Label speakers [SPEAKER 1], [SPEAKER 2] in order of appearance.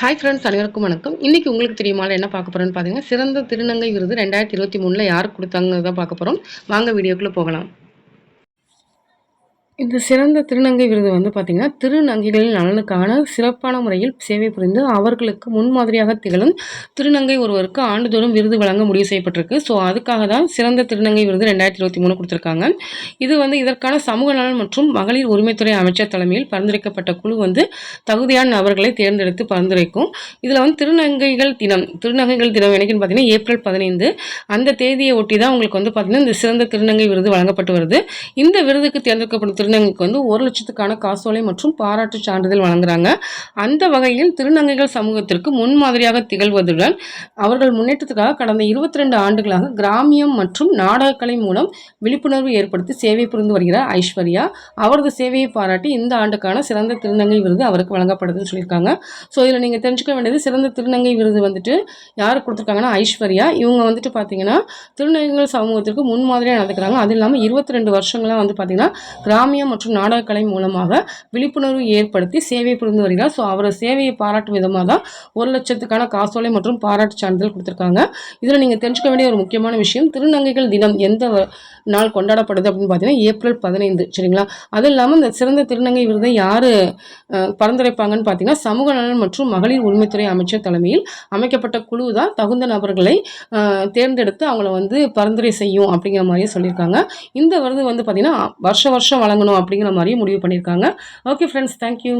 [SPEAKER 1] Hi friends அனைவருக்கும் வணக்கம். இன்னைக்கு உங்களுக்கு தெரியுமால என்ன பார்க்க போறோம்னு பார்த்தீங்கன்னா சிறந்த திருநங்கை விருது ரெண்டாயிரத்தி இருபத்தி மூணில் யாருக்கு கொடுத்தாங்க தான் பார்க்க போகிறோம் வாங்க வீடியோக்குள்ளே போகலாம். இந்த சிறந்த திருநங்கை விருது வந்து பார்த்திங்கன்னா திருநங்கைகளின் நலனுக்கான சிறப்பான முறையில் சேவை புரிந்து அவர்களுக்கு முன்மாதிரியாக திகழும் திருநங்கை ஒருவருக்கு ஆண்டுதோறும் விருது வழங்க முடிவு செய்யப்பட்டிருக்கு. ஸோ அதுக்காக தான் சிறந்த திருநங்கை விருது ரெண்டாயிரத்தி இருபத்தி மூணு கொடுத்துருக்காங்க. இது வந்து இதற்கான சமூக நலன் மற்றும் மகளிர் உரிமைத்துறை அமைச்சர் தலைமையில் பரிந்துரைக்கப்பட்ட குழு வந்து தகுதியான நபர்களை தேர்ந்தெடுத்து பரிந்துரைக்கும். இதில் வந்து திருநங்கைகள் தினம் திருநங்கைகள் தினம் எனக்குன்னு பார்த்தீங்கன்னா ஏப்ரல் பதினைந்து. அந்த தேதியை ஒட்டி தான் உங்களுக்கு வந்து பார்த்திங்கன்னா இந்த சிறந்த திருநங்கை விருது வழங்கப்பட்டு வருது. இந்த விருதுக்கு தேர்ந்தெடுக்கப்படும் திருநங்கைக்கு வந்து ஒரு லட்சத்துக்கான காசோலை மற்றும் பாராட்டு சான்றிதழ் வழங்குறாங்க. அந்த வகையில் திருநங்கைகள் சமூகத்திற்கு முன்மாதிரியாக திகழ்வதுடன் அவர்கள் முன்னேற்றத்துக்காக கடந்த இருபத்தி ரெண்டு ஆண்டுகளாக கிராமியம் மற்றும் நாடகக்கலை மூலம் விழிப்புணர்வு ஏற்படுத்தி சேவை புரிந்து வருகிறார் ஐஸ்வர்யா. அவரது சேவையை பாராட்டி இந்த ஆண்டுக்கான சிறந்த திருநங்கை விருது அவருக்கு வழங்கப்படுதுன்னு சொல்லியிருக்காங்க. ஸோ இதில் நீங்கள் தெரிஞ்சுக்க வேண்டியது சிறந்த திருநங்கை விருது வந்துட்டு யார் கொடுத்துருக்காங்கன்னா ஐஸ்வர்யா. இவங்க வந்துட்டு பார்த்தீங்கன்னா திருநங்கைகள் சமூகத்திற்கு முன்மாதிரியாக நடந்துக்கிறாங்க. அது இல்லாமல் இருபத்தி ரெண்டு வருஷங்களாக வந்து பார்த்தீங்கன்னா கிராமிய கிராமியம் மற்றும் நாடகக்கலை மூலமாக விழிப்புணர்வு ஏற்படுத்தி சேவை புரிந்து வருகிறார். ஸோ அவரது சேவையை பாராட்டும் விதமாக தான் ஒரு லட்சத்துக்கான காசோலை மற்றும் பாராட்டு சான்றிதழ் கொடுத்துருக்காங்க. இதில் நீங்கள் தெரிஞ்சுக்க வேண்டிய ஒரு முக்கியமான விஷயம் திருநங்கைகள் தினம் எந்த நாள் கொண்டாடப்படுது அப்படின்னு பார்த்தீங்கன்னா ஏப்ரல் பதினைந்து சரிங்களா? அது இல்லாமல் இந்த சிறந்த திருநங்கை விருதை யார் பரிந்துரைப்பாங்கன்னு பார்த்தீங்கன்னா சமூக நலன் மற்றும் மகளிர் உரிமைத்துறை அமைச்சர் தலைமையில் அமைக்கப்பட்ட குழு தான் தகுந்த நபர்களை தேர்ந்தெடுத்து அவங்கள வந்து பரிந்துரை செய்யும் அப்படிங்கிற மாதிரியே சொல்லியிருக்காங்க. இந்த விருது வந்து பார்த்தீங்கன்னா வருஷ வருஷம் வழங்கணும் அப்படிங்கிற மாதிரியும் முடிவு பண்ணியிருக்காங்க. Okay friends thank you